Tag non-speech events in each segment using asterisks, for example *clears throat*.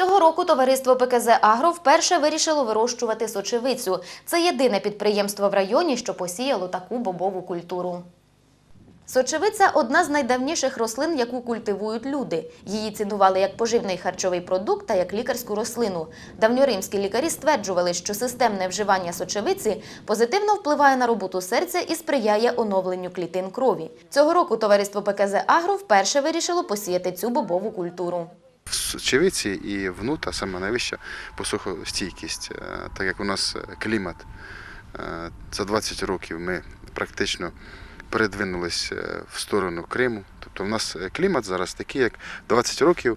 Цього року товариство ПКЗ Агро вперше вирішило вирощувати сочевицю. Це єдине підприємство в районі, що посіяло таку бобову культуру. Сочевиця одна з найдавніших рослин, яку культивують люди. Її цінували як поживний харчовий продукт та як лікарську рослину. Давньоримські лікарі стверджували, що системне вживання сочевиці позитивно впливає на роботу серця і сприяє оновленню клітин крові. Цього року товариство ПКЗ Агро вперше вирішило посіяти цю бобову культуру. В сочевиці і внута саме найвища посухостійкість, Е, так як у нас е, клімат е, за 20 років ми практично передвинулись в сторону Криму. Тобто у нас клімат зараз такий, як 20 років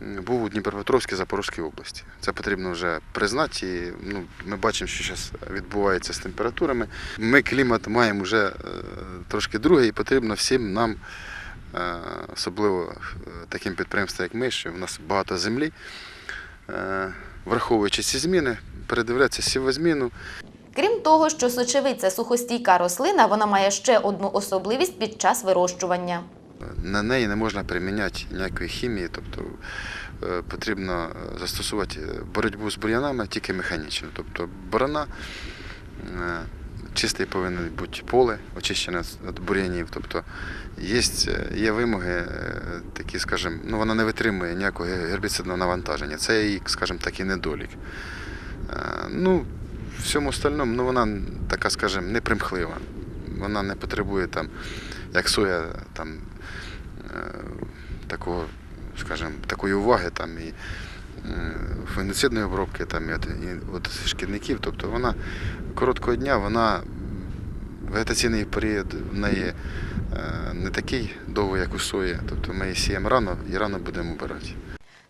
був у Дніпропетровській Запорізькій області. Це потрібно вже признати. І, ну, ми бачимо, що зараз відбувається з температурами. Ми клімат маємо вже трошки другий, і потрібно всім нам. Е, особливо е, таким підприємствам, як ми, що в нас багато землі. Е, Враховуючи ці зміни, передивлятися сівозміну. Крім того, що сочевиця сухостійка рослина, вона має ще одну особливість під час вирощування. На неї не можна приміняти ніякої хімії, тобто потрібно застосувати боротьбу з бур'янами тільки механічно. Тобто борона, чисте повинно бути поле, очищене від бур'янів. Тобто є, є вимоги е, такі, скажімо, ну вона не витримує ніякого гербіцидного навантаження. Це її, скажімо, такий недолік. Е, Ну, всьому остальному, ну вона така, скажімо, непримхлива. Вона не потребує там, як соя, там е, такого, скажімо, такої уваги там і е, фунгіцидної обробки там, от, от шкідників. Тобто вона короткого дня, вона вегетаційний період в неї е, не такий довгий, як у сої. Тобто ми її сіємо рано і рано будемо обирати.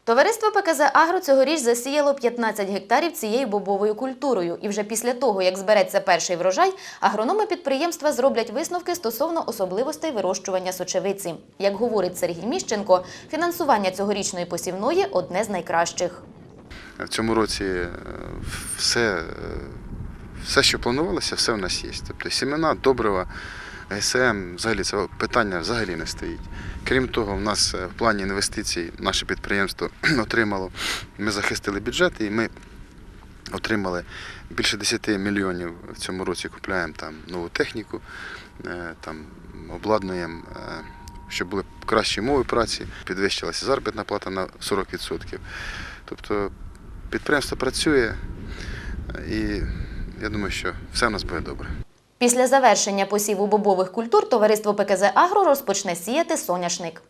Товариство ПКЗ Агро цьогоріч засіяло 15 гектарів цією бобовою культурою. І вже після того, як збереться перший врожай, агрономи підприємства зроблять висновки стосовно особливостей вирощування сочевиці. Як говорить Сергій Міщенко, фінансування цьогорічної посівної одне з найкращих. В цьому році е, все, е, все, що планувалося, все в нас є. Тобто сімена, добрива, ГСМ, взагалі це питання взагалі не стоїть. Крім того, в нас е, в плані інвестицій наше підприємство *clears throat* отримало, ми захистили бюджет і ми отримали більше 10 мільйонів в цьому році купляємо там нову техніку, е, там обладнуємо, е, щоб були кращі умови праці, підвищилася заробітна плата на 40%. Тобто підприємство працює і я думаю, що все в нас буде добре. Після завершення посіву бобових культур товариство ПКЗ Агро розпочне сіяти соняшник.